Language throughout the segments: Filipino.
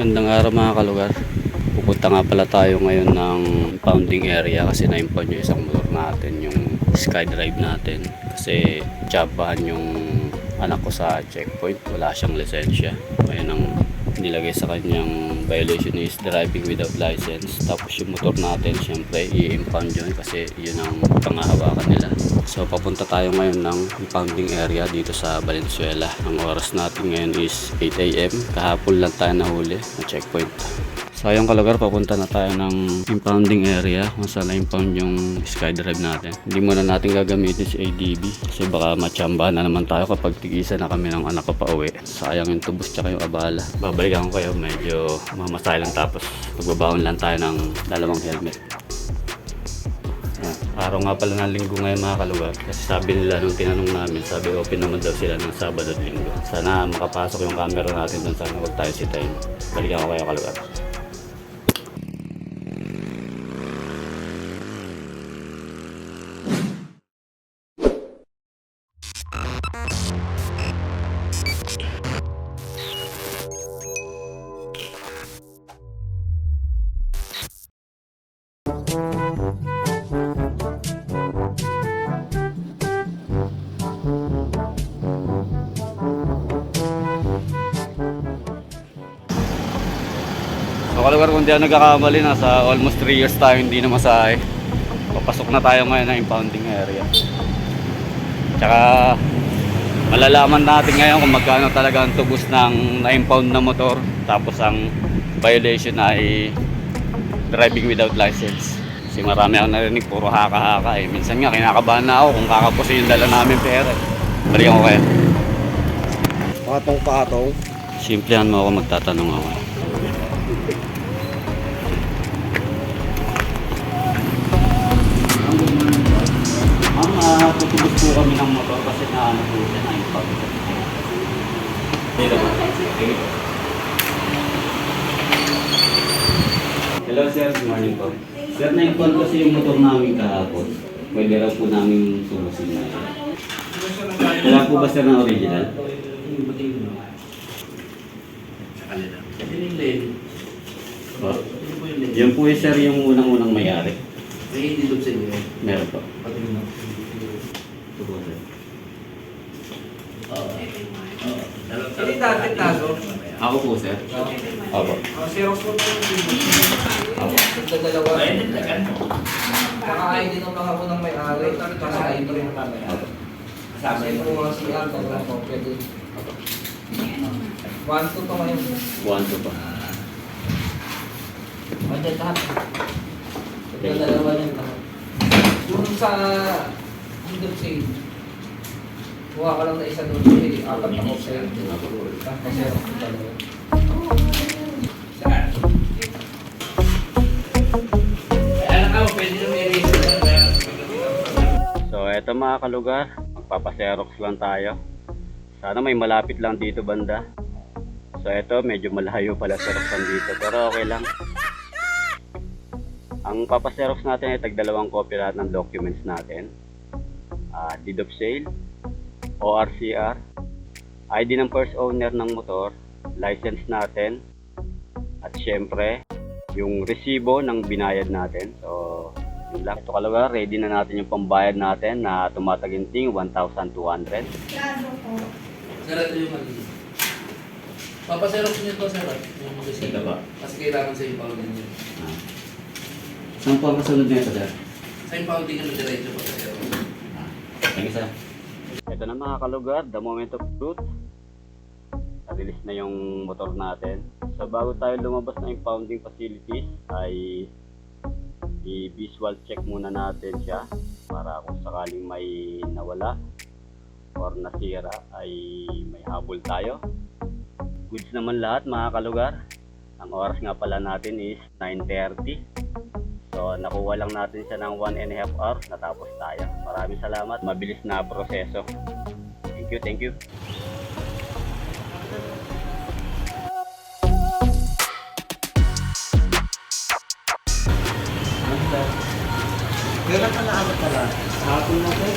Magandang araw mga kalugar. Pupunta nga pala tayo ngayon ng impounding area kasi na-impound yung isang motor natin, yung skydrive natin. Kasi tsabahan yung anak ko sa checkpoint, wala siyang lisensya. Ngayon ang nilagay sa kanyang violation is driving without license. Tapos yung motor natin, syempre, i-impound yun kasi yun ang pangahawakan nila. So papunta tayo ngayon ng impounding area dito sa Valenzuela. Ang oras natin ngayon is 8 a.m. Kahapon lang tayo nahuli na checkpoint. So ayun kalugar, papunta na tayo ng impounding area kung saan na-impound yung skydrive natin. Hindi muna natin gagamitin si ADB kasi baka machamba na naman tayo kapag tigisa na kami ng anak ko pa uwi. Sayang yung tubos tsaka yung abala. Babalikan ko kayo, medyo mamasay lang tapos magbabaon lang tayo ng dalawang helmet. Ah, Araw nga pala ng linggo ngayon mga kalugar kasi sabi nila nung tinanong namin sabi open naman daw sila ng Sabado at Linggo sana makapasok yung camera natin dun sana huwag tayo sitayin balikan ko kayo kalugar So kalugar kung di ako nagkakamali nasa almost 3 years tayo hindi na masahe papasok na tayo ngayon ng impounding area tsaka malalaman natin ngayon kung magkano talaga ang tubos ng na-impound na motor tapos ang violation ay driving without license kasi marami akong narinig puro haka-haka eh minsan nga kinakabahan na ako kung kakapusin yung dala namin pera eh. balikan ko kayo Patong-patong. Simplihan mo ako magtatanong ako. Ma'am, tutubos po kami ng motor kasi na ano po siya na po. Hello sir, good morning po. Sir, na-impound kasi yung motor namin kahapon. Pwede raw po namin tubusin na siya. Wala po ba sir ng original? Po. Yan po eh, sir yung unang-unang mayari. Meron po. Ito po sir. Hindi dati tago. Ako po sir. Opo. Ang Xerox mo po yung Opo. Kakain din ng mga unang may-ari. Kakain din ng mga Opo. Kasi po mga CR, dalawa po, pwede. One, two to ngayon. One to pa. Yan lahat. Yung sa Hindop Sale, kuha ka lang na isa doon. Eh, apat na ko sa'yo. Tapos Xerox mo dalawa. So eto mga kalugar, magpapaserox lang tayo. Sana may malapit lang dito banda. So eto medyo malayo pala seroxan dito pero okay lang. Ang papaserox natin ay tagdalawang copy lahat ng documents natin. Ah, deed of sale, ORCR, ID ng first owner ng motor, license natin, at syempre, yung resibo ng binayad natin. So, yun lang. Ito kalaga, ready na natin yung pambayad natin na tumataginting 1,200. Sarap yung mali. Papaserok niyo to, sir. Yung receipt. Ito ba? Kasi kailangan sa impounding niyo. Ah. Saan po ang kasunod nito, sir? Sa impounding ano diretso pa you, sir. Ito na mga kalugar, the moment of truth. Na-release na yung motor natin. So bago tayo lumabas ng impounding facilities ay i-visual check muna natin siya para kung sakaling may nawala or nasira ay may habol tayo. Goods naman lahat mga kalugar. Ang oras nga pala natin is 9.30. So, nakuha lang natin siya ng 1 and a half hour. Natapos tayo. Maraming salamat. Mabilis na proseso. Thank you, thank you. Kailan ka naabot pala? Hapon na po.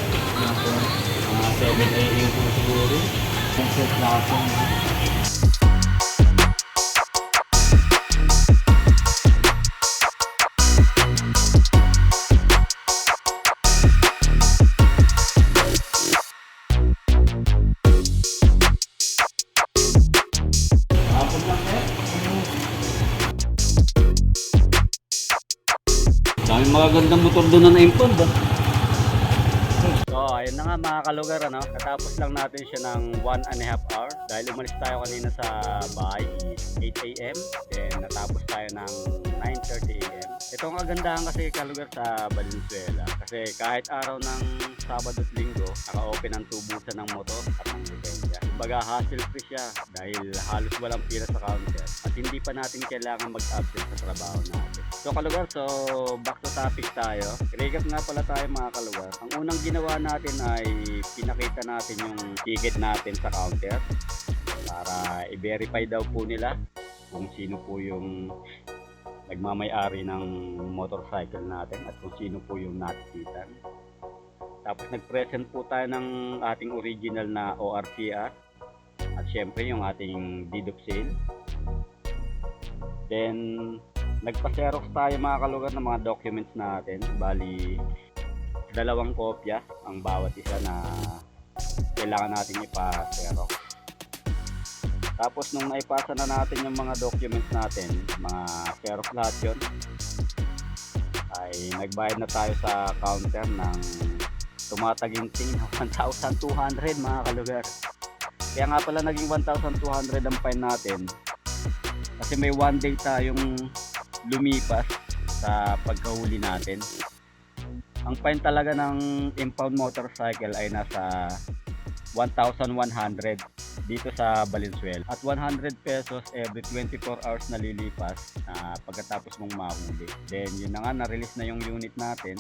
Mga 7 a.m. po siguro. Exit na ako. Dami mga gandang motor doon na na-impound ah. So, ayun na nga mga kalugar, ano? Natapos lang natin siya ng 1 and a half hour. Dahil umalis tayo kanina sa bahay is 8 a.m. Then natapos tayo ng 9.30 a.m. Ito ang kagandahan kasi kalugar sa Valenzuela. Kasi kahit araw ng Sabado at Linggo, naka-open ang tubusan ng motor at ng lisensya. Kumbaga hassle free siya dahil halos walang pila sa counter at hindi pa natin kailangan mag-absent sa trabaho natin. So kalugar, so back to topic tayo. Recap nga pala tayo mga kalugar. Ang unang ginawa natin ay pinakita natin yung ticket natin sa counter para i-verify daw po nila kung sino po yung nagmamay-ari ng motorcycle natin at kung sino po yung natititan. Tapos nag-present po tayo ng ating original na ORCR at syempre yung ating deed sale. Then nagpa-xerox tayo mga kalugar ng mga documents natin. Bali, dalawang kopya ang bawat isa na kailangan natin ipa-xerox. Tapos nung naipasa na natin yung mga documents natin, mga xerox lahat yun, ay nagbayad na tayo sa counter ng tumataginting na 1,200 mga kalugar. Kaya nga pala naging 1,200 ang fine natin kasi may one day tayong lumipas sa pagkahuli natin. Ang fine talaga ng impound motorcycle ay nasa 1,100 dito sa Valenzuela. At 100 pesos every 24 hours na lilipas na pagkatapos mong mahuli. Then yun na nga, na-release na yung unit natin.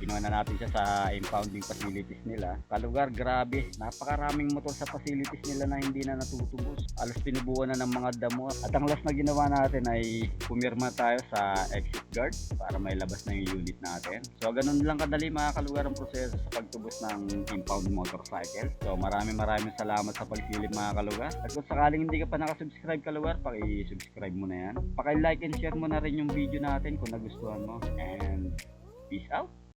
Kinuha na natin siya sa impounding facilities nila. Kalugar, grabe. Napakaraming motor sa facilities nila na hindi na natutubos. Alos pinubuan na ng mga damo. At ang last na ginawa natin ay pumirma tayo sa exit guard para may labas na yung unit natin. So ganun lang kadali mga kalugar ang proseso sa pagtubos ng impound motorcycle. So maraming maraming salamat sa pagsilip mga kalugar. At kung sakaling hindi ka pa nakasubscribe kalugar, paki-subscribe mo na yan. Paki-like and share mo na rin yung video natin kung nagustuhan mo. And peace out!